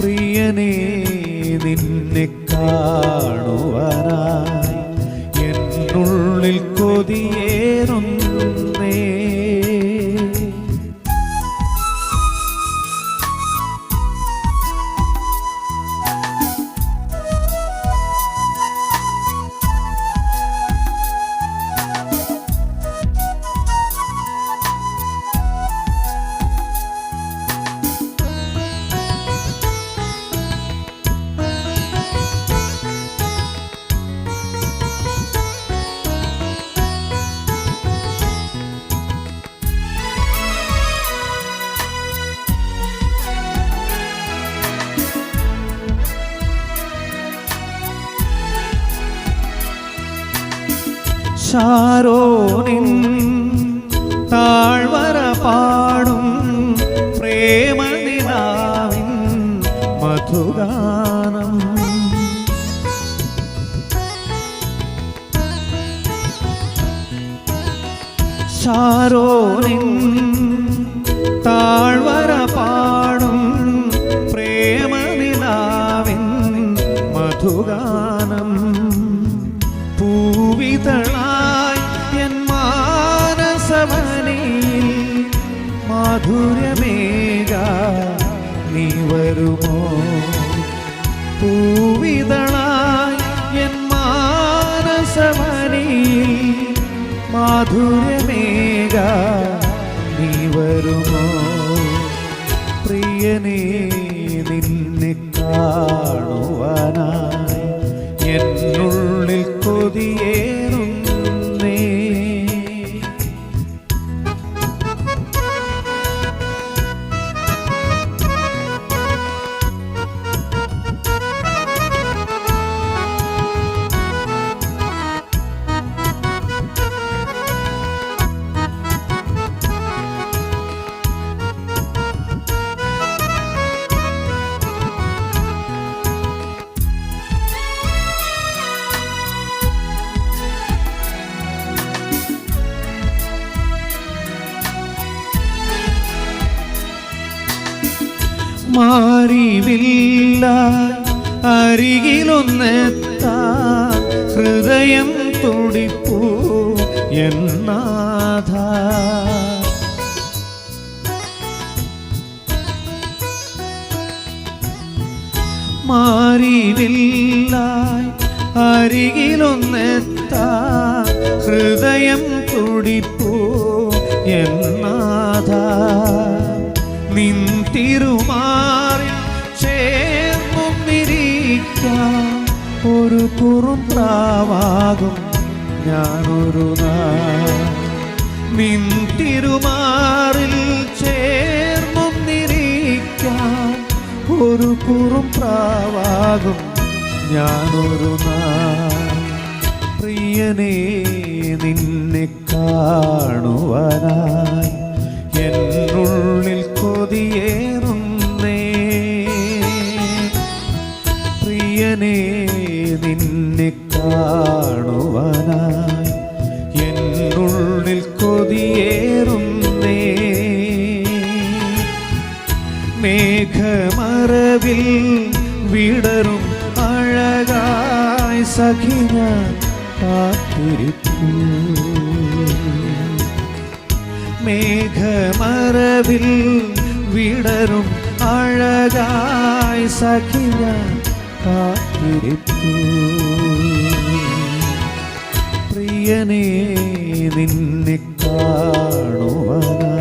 പ്രിയനേ നിന്നെ കാണുവാനായി. എന്നുള്ളിൽ ഷാരോനിൻ താഴ്വര പാടും പ്രേമനിലാവിൻ മധുഗാനം. ഷാരോനിൻ താഴ്വര പാടും മാധുര്യമേക നീ വരുമോ? പൂവിതളായി എൻ മാധുര്യമേക നീ വരുമോ? പ്രിയനേ നിന്നെ കാണുവാനായി മാറിവില്ല. അരികിലൊന്നെത്താ ഹൃദയം തുടിപ്പൂ എന്നാഥ മാറിവില്ല അരികിലൊന്നെത്താ ഒരു കുറുപ്രാവാകും ഞാനൊരു നിൻ തിരുമാറിൽ ചേർന്നിരിക്കാം ഒരു കുറുപ്രാവാകും ഞാനൊരു നാൾ പ്രിയനേ നിന്നെ കാണുവാനായി പ്രിയനേ നിന്നെ കാണുവാനായി എന്നുള്ളിൽ കൊതിയേറുന്നേ. മേഘമറവിൽ വിടരും അഴകായി സഖിന കാത്തിരിപ്പൂ മേഘമറവിൽ വിടരും അഴകായി സഖിന കാത്തിരിപ്പൂ പ്രിയനേ നിന്നെ കാണുവാനായി